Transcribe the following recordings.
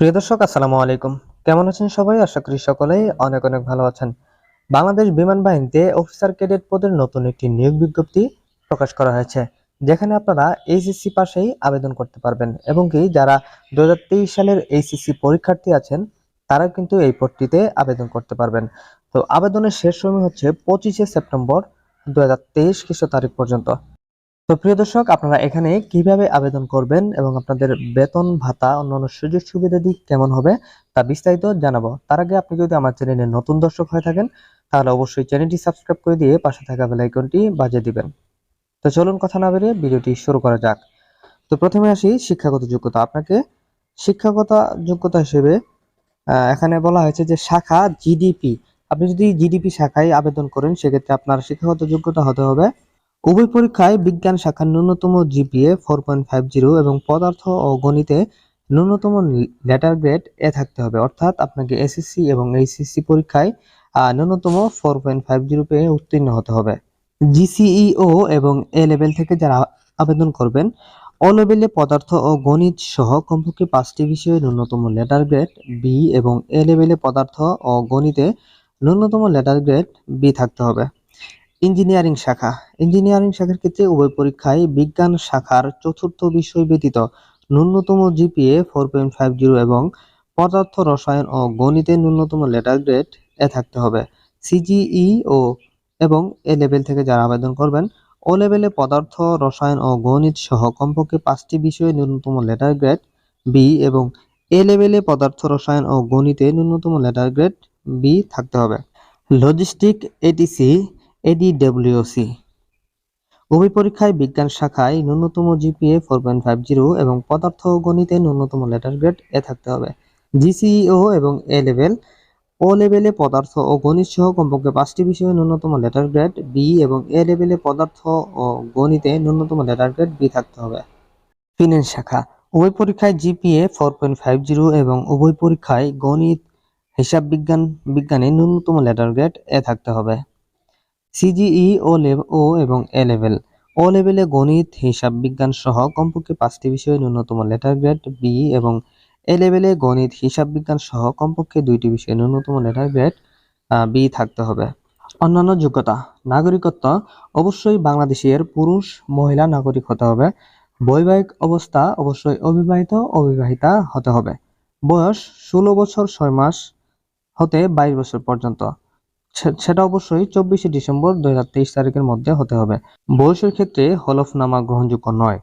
প্রিয় দর্শক, আসসালামু আলাইকুম। কেমন আছেন সবাই? আশা করি সকলেই অনেক অনেক ভালো আছেন। বাংলাদেশ বিমান বাহিনীতে অফিসার ক্যাডেট পদের নতুন একটি নিয়োগ বিজ্ঞপ্তি প্রকাশ করা হয়েছে, যেখানে আপনারা এইচএসসি পাশেই আবেদন করতে পারবেন এবং কি যারা দু হাজার তেইশ সালের এইচএসসি পরীক্ষার্থী আছেন তারা কিন্তু এই পদটিতে আবেদন করতে পারবেন। তো আবেদনের শেষ সময় হচ্ছে পঁচিশে সেপ্টেম্বর দু হাজার তেইশ খ্রিস্ট তারিখ পর্যন্ত। তো প্রিয় দর্শক, আপনারা এখানে কীভাবে আবেদন করবেন এবং আপনাদের বেতন, ভাতা, অন্যান্য সুযোগ সুবিধাদি কেমন হবে তা বিস্তারিত জানাব। তার আগে আপনি যদি আমার চ্যানেলে নতুন দর্শক হয়ে থাকেন, তাহলে অবশ্যই চ্যানেলটি সাবস্ক্রাইব করে দিয়ে পাশে থাকা বেল আইকনটি বাজিয়ে দিবেন। তো চলুন কথা না বেরিয়ে ভিডিওটি শুরু করা যাক। তো প্রথমে আসি শিক্ষাগত যোগ্যতা। আপনাকে শিক্ষাগত যোগ্যতা হিসেবে এখানে বলা হয়েছে যে শাখা জিডিপি। আপনি যদি জিডিপি শাখায় আবেদন করেন, সেক্ষেত্রে আপনার শিক্ষাগত যোগ্যতা হতে হবে উভয় পরীক্ষায় বিজ্ঞান শাখার ন্যূনতম GPA four point five zero এবং পদার্থ ও গণিতে ন্যূনতম লেটার গ্রেড এ থাকতে হবে। অর্থাৎ আপনাকে এসএসসি এবং এইচএসসি পরীক্ষায় ন্যূনতম ফোর পয়েন্ট ফাইভ জিরো পেয়ে উত্তীর্ণ হতে হবে। জিসিইও এবং এ লেভেল থেকে যারা আবেদন করবেন ও লেভেলে পদার্থ ও গণিত সহ কমপক্ষে পাঁচটি বিষয়ে ন্যূনতম লেটার গ্রেড বি এবং এ লেভেলে পদার্থ ও গণিতে ন্যূনতম লেটার গ্রেড বি থাকতে হবে। ইঞ্জিনিয়ারিং শাখা। ইঞ্জিনিয়ারিং শাখার ক্ষেত্রে উভয় পরীক্ষায় বিজ্ঞান শাখার চতুর্থ বিষয় ব্যতীত ন্যূনতম GPA four point five zero এবং পদার্থ রসায়ন ও গণিতে ন্যূনতম লেটার গ্রেড এ থাকতে হবে। সিজিই ও এবং এ লেভেল থেকে যারা আবেদন করবেন, ও লেভেলে পদার্থ, রসায়ন ও গণিত সহ কমপক্ষে পাঁচটি বিষয়ে ন্যূনতম লেটার গ্রেড বি এবং এ লেভেলে পদার্থ, রসায়ন ও গণিতে ন্যূনতম লেটার গ্রেড বি থাকতে হবে। লজিস্টিক এটিসি এডিডব্লিউসি উভয় পরীক্ষায় বিজ্ঞান শাখায় ন্যূনতম GPA four point five zero এবং পদার্থ গণিতে ন্যূনতম লেটার গ্রেড এ থাকতে হবে। জিসিইও এবং এ লেভেল ও লেভেলে পদার্থ ও গণিত সহ কমপক্ষে পাঁচটি বিষয়ে ন্যূনতম লেটার গ্রেড বি এবং এ লেভেলে পদার্থ ও গণিতে ন্যূনতম লেটার গ্রেড বি থাকতে হবে। ফিনান্স শাখা। উভয় পরীক্ষায় GPA four point five zero এবং উভয় পরীক্ষায় গণিত, হিসাব বিজ্ঞান, বিজ্ঞানে ন্যূনতম লেটার গ্রেড এ থাকতে হবে। সিজিই, ও ও এবং এ লেভেল। ও লেভেলে গণিত, হিসাব বিজ্ঞান সহ কমপক্ষে পাঁচটি বিষয়ে ন্যূনতম লেটার গ্রেড, বি এবং এ লেভেলে গণিত, হিসাব বিজ্ঞান সহ কমপক্ষে দুইটি বিষয়ে ন্যূনতম লেটার গ্রেড বি থাকতে হবে। অন্যান্য যোগ্যতা, নাগরিকত্ব, অবশ্যই বাংলাদেশের পুরুষ, মহিলা নাগরিক হতে হবে। বৈবাহিক অবস্থা, অবশ্যই অবিবাহিত, অবিবাহিতা হতে হবে। বয়স ষোলো বছর ছয় মাস হতে বাইশ বছর পর্যন্ত। সেটা অবশ্যই চব্বিশে ডিসেম্বর দুই হাজার তেইশ তারিখের মধ্যে হতে হবে। বয়সের ক্ষেত্রে হলফনামা গ্রহণযোগ্য নয়।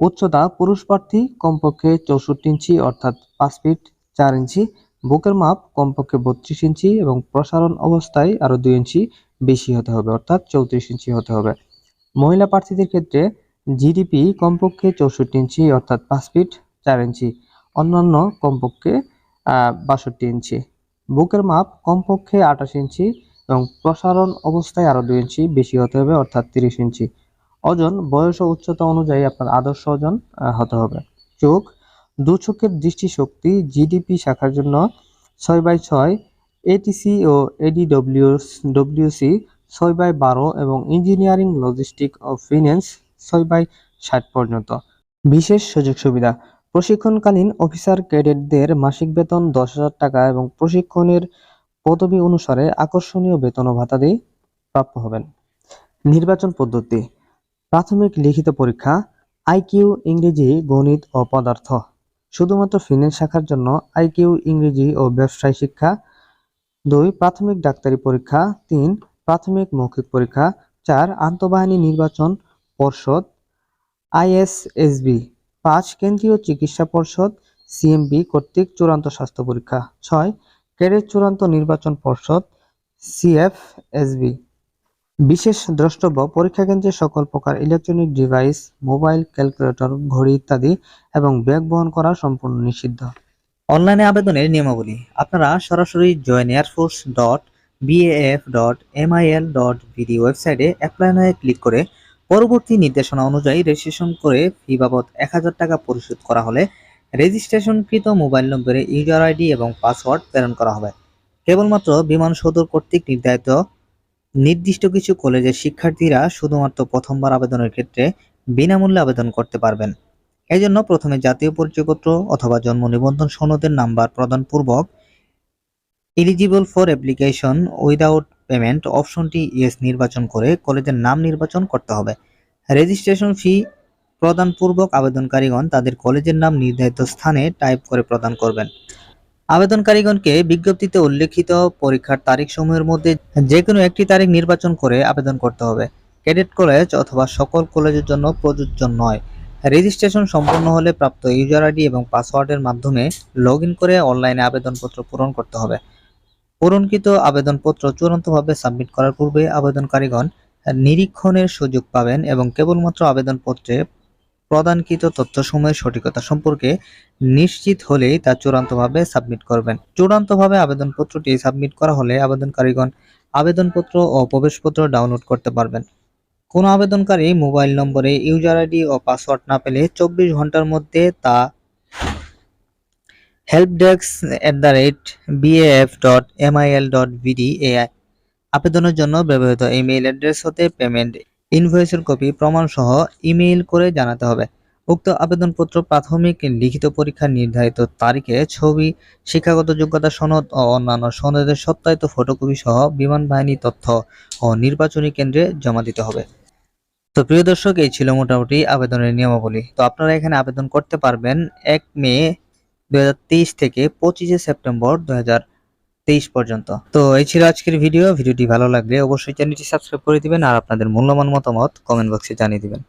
উচ্চতা পুরুষ প্রার্থী কমপক্ষে চৌষট্টি ইঞ্চি অর্থাৎ পাঁচ ফিট চার ইঞ্চি, বুকের মাপ কমপক্ষে বত্রিশ ইঞ্চি এবং প্রসারণ অবস্থায় আরও দুই ইঞ্চি বেশি হতে হবে, অর্থাৎ চৌত্রিশ ইঞ্চি হতে হবে। মহিলা প্রার্থীদের ক্ষেত্রে জিডিপি কমপক্ষে চৌষট্টি ইঞ্চি অর্থাৎ পাঁচ ফিট চার ইঞ্চি, অন্যান্য কমপক্ষে বাষট্টি ইঞ্চি। বুকের মাপ কমপক্ষে আঠাশ ইঞ্চি এবং প্রসারণ অবস্থায় আরও দুই ইঞ্চি বেশি হতে হবে, অর্থাৎ তিরিশ ইঞ্চি। ওজন, বয়স ও উচ্চতা অনুযায়ী আপনার আদর্শ ওজন হতে হবে। চোখ, দু চোখের দৃষ্টিশক্তি, জিডিপি শাখার জন্য ছয় বাই ছয়, এটিসি ও এডিডব্লিউ ডব্লিউসি ছয় বাই বারো এবং ইঞ্জিনিয়ারিং, লজিস্টিক ও ফিন্যান্স ছয় বাই ষাট পর্যন্ত। বিশেষ সুযোগ সুবিধা প্রশিক্ষণকালীন অফিসার ক্যাডেটদের মাসিক বেতন দশ হাজার টাকা এবং প্রশিক্ষণের পদবি অনুসারে আকর্ষণীয় বেতন ও ভাতা দিয়ে প্রাপ্য হবেন। নির্বাচন পদ্ধতি। প্রাথমিক লিখিত পরীক্ষা আইকিউ ইংরেজি, গণিত ও পদার্থ। শুধুমাত্র ফিনান্স শাখার জন্য আইকিউ ইংরেজি ও ব্যবসায় শিক্ষা। দুই, প্রাথমিক ডাক্তারি পরীক্ষা। তিন, প্রাথমিক মৌখিক পরীক্ষা। চার, আন্তঃবাহিনী নির্বাচন পর্ষদ আইএসএসবি পাঁচ কেন্দ্রীয় চিকিৎসা পর্ষদ, সিএমবি কর্তৃক চূড়ান্ত স্বাস্থ্য পরীক্ষা। ছয়, ক্যাডেট চূড়ান্ত নির্বাচন পর্ষদ, সিএফএসবি। বিশেষ দ্রষ্টব্য, পরীক্ষা কেন্দ্রে সকল প্রকার ইলেকট্রনিক ডিভাইস, মোবাইল, ক্যালকুলেটর, ঘড়ি ইত্যাদি এবং ব্যাগ বহন করা সম্পূর্ণ নিষিদ্ধ। অনলাইনে আবেদনের নিয়মাবলী। আপনারা সরাসরি join air force dot BAF dot MIL dot BD ওয়েবসাইটে অ্যাপ্লাই ক্লিক করে পরবর্তী নির্দেশনা অনুযায়ী রেজিস্ট্রেশন করে ফি বাবদ এক হাজার টাকা পরিশোধ করা হলে রেজিস্ট্রেশনকৃত মোবাইল নম্বরে ইউজার আইডি এবং পাসওয়ার্ড প্রেরণ করা হবে। কেবলমাত্র বিমান সদর কর্তৃক নির্ধারিত নির্দিষ্ট কিছু কলেজের শিক্ষার্থীরা শুধুমাত্র প্রথমবার আবেদনের ক্ষেত্রে বিনামূল্যে আবেদন করতে পারবেন। এই জন্য প্রথমে জাতীয় পরিচয়পত্র অথবা জন্ম নিবন্ধন সনদের number প্রদানপূর্বক eligible for application without payment অপশনটি ইয়েস নির্বাচন করে কলেজের নাম নির্বাচন করতে হবে। রেজিস্ট্রেশন ফি প্রদানপূর্বক আবেদনকারীগণ তাদের কলেজের নাম নির্ধারিত স্থানে টাইপ করে প্রদান করবেন। আবেদনকারীগণকে বিজ্ঞপ্তিতে উল্লেখিত পরীক্ষার তারিখসমূহের মধ্যে যে কোনো একটি তারিখ নির্বাচন করে আবেদন করতে হবে। ক্যাডেট কলেজ অথবা সকল কলেজের জন্য প্রযোজ্য নয়। রেজিস্ট্রেশন সম্পন্ন হলে প্রাপ্ত ইউজার আইডি এবং পাসওয়ার্ডের মাধ্যমে লগ করে অনলাইনে আবেদনপত্র পূরণ করতে হবে। পূরণকৃত আবেদনপত্র চূড়ান্তভাবে সাবমিট করার পূর্বে আবেদনকারীগণ নিরীক্ষণের সুযোগ পাবেন এবং কেবলমাত্র আবেদনপত্রে প্রদানকৃত তথ্যসমূহের সঠিকতা সম্পর্কে নিশ্চিত হলেই তা চূড়ান্তভাবে সাবমিট করবেন। চূড়ান্তভাবে আবেদনপত্রটি সাবমিট করা হলে আবেদনকারীগণ আবেদনপত্র ও প্রবেশপত্র ডাউনলোড করতে পারবেন। কোনো আবেদনকারী মোবাইল নম্বরে ইউজার আইডি ও পাসওয়ার্ড না পেলে চব্বিশ ঘণ্টার মধ্যে তা help desk at the rate BAF dot MIL dot BD এ আবেদনের জন্য ব্যবহৃত ইমেইল অ্যাড্রেস হতে পেমেন্ট ইনভয়েসের কপি প্রমাণ সহ ইমেইল করে জানাতে হবে। উক্ত আবেদনপত্র প্রাথমিক লিখিত পরীক্ষার নির্ধারিত তারিখে ছবি, শিক্ষাগত যোগ্যতা সনদ ও অন্যান্য সনদের সত্যায়িত ফটোকপি সহ বিমান বাহিনী তথ্য ও নির্বাচনী কেন্দ্রে জমা দিতে হবে। তো প্রিয় দর্শক, এই ছিল মোটামুটি আবেদনের নিয়মাবলী। তো আপনারা এখানে আবেদন করতে পারবেন এক মে দুই হাজার তেইশ থেকে পঁচিশে সেপ্টেম্বর দু তেইশ পর্যন্ত। তো এই ছিল আজকের ভিডিও। ভিডিওটি ভালো লাগলে অবশ্যই চ্যানেলটি সাবস্ক্রাইব করে দিবেন আর আপনাদের মূল্যবান মতামত কমেন্ট বক্সে জানিয়ে দিবেন।